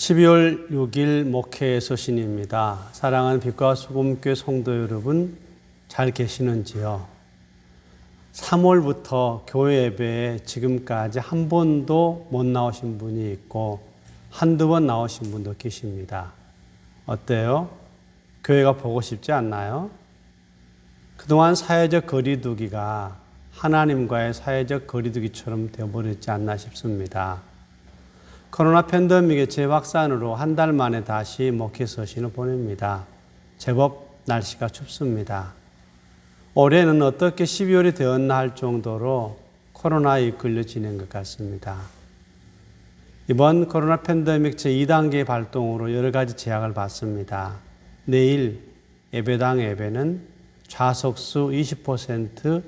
12월 6일 목회 서신입니다. 사랑하는 빛과 소금교회 성도 여러분, 잘 계시는지요? 3월부터 교회 예배에 지금까지 한 번도 못 나오신 분이 있고 한두 번 나오신 분도 계십니다. 어때요? 교회가 보고 싶지 않나요? 그동안 사회적 거리두기가 하나님과의 사회적 거리두기처럼 되어버렸지 않나 싶습니다. 코로나 팬데믹의 재확산으로 한 달 만에 다시 목회 서신을 보냅니다. 제법 날씨가 춥습니다. 올해는 어떻게 12월이 되었나 할 정도로 코로나에 이끌려 지낸 것 같습니다. 이번 코로나 팬데믹 제2단계 발동으로 여러 가지 제약을 받습니다. 내일 예배당 예배는 좌석수 20%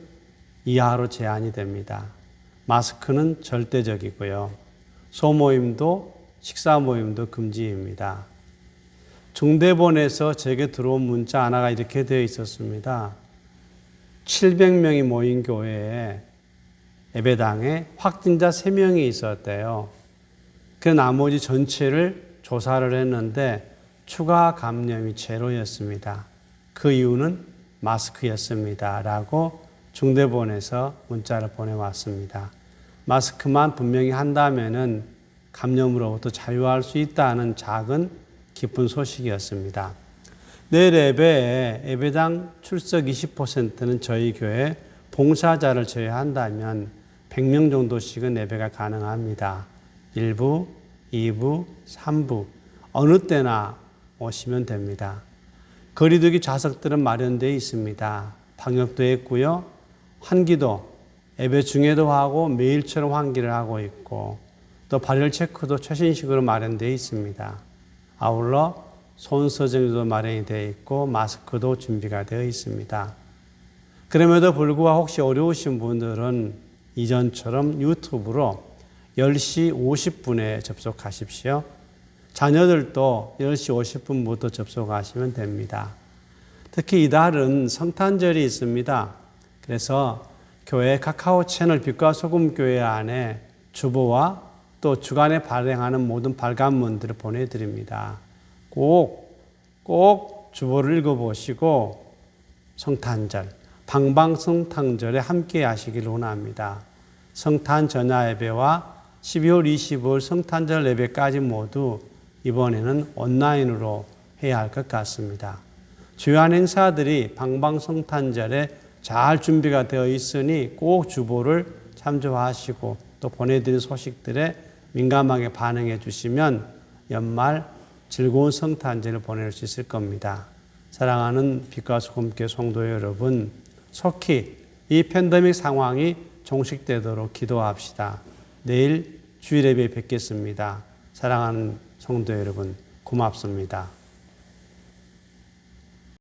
이하로 제한이 됩니다. 마스크는 절대적이고요. 소모임도 식사 모임도 금지입니다. 중대본에서 제게 들어온 문자 하나가 이렇게 되어 있었습니다. 700명이 모인 교회에 예배당에 확진자 3명이 있었대요. 그 나머지 전체를 조사를 했는데 추가 감염이 제로였습니다. 그 이유는 마스크였습니다. 라고 중대본에서 문자를 보내왔습니다. 마스크만 분명히 한다면은 감염으로부터 자유할 수 있다는 작은 기쁜 소식이었습니다. 내일 예배에 예배당 출석 20%는 저희 교회 봉사자를 제외한다면 100명 정도씩은 예배가 가능합니다. 1부, 2부, 3부 어느 때나 오시면 됩니다. 거리두기 좌석들은 마련되어 있습니다. 방역도 했고요. 환기도 예배 중에도 하고 매일처럼 환기를 하고 있고 또 발열 체크도 최신식으로 마련되어 있습니다. 아울러 손서정도 마련이 되어 있고 마스크도 준비가 되어 있습니다. 그럼에도 불구하고 혹시 어려우신 분들은 이전처럼 유튜브로 10시 50분에 접속하십시오. 자녀들도 10시 50분부터 접속하시면 됩니다. 특히 이달은 성탄절이 있습니다. 그래서 교회 카카오 채널 빛과 소금 교회 안에 주보와 또 주간에 발행하는 모든 발간문들을 보내드립니다. 꼭, 꼭 주보를 읽어보시고 성탄절, 방방성탄절에 함께 하시길 원합니다. 성탄 전야 예배와 12월 25일 성탄절 예배까지 모두 이번에는 온라인으로 해야 할 것 같습니다. 주요한 행사들이 방방성탄절에 잘 준비가 되어 있으니 꼭 주보를 참조하시고 또 보내드린 소식들에 민감하게 반응해 주시면 연말 즐거운 성탄절을 보낼 수 있을 겁니다. 사랑하는 빛과 소금교 성도 여러분, 속히 이 팬데믹 상황이 종식되도록 기도합시다. 내일 주일 예배 뵙겠습니다. 사랑하는 성도 여러분, 고맙습니다.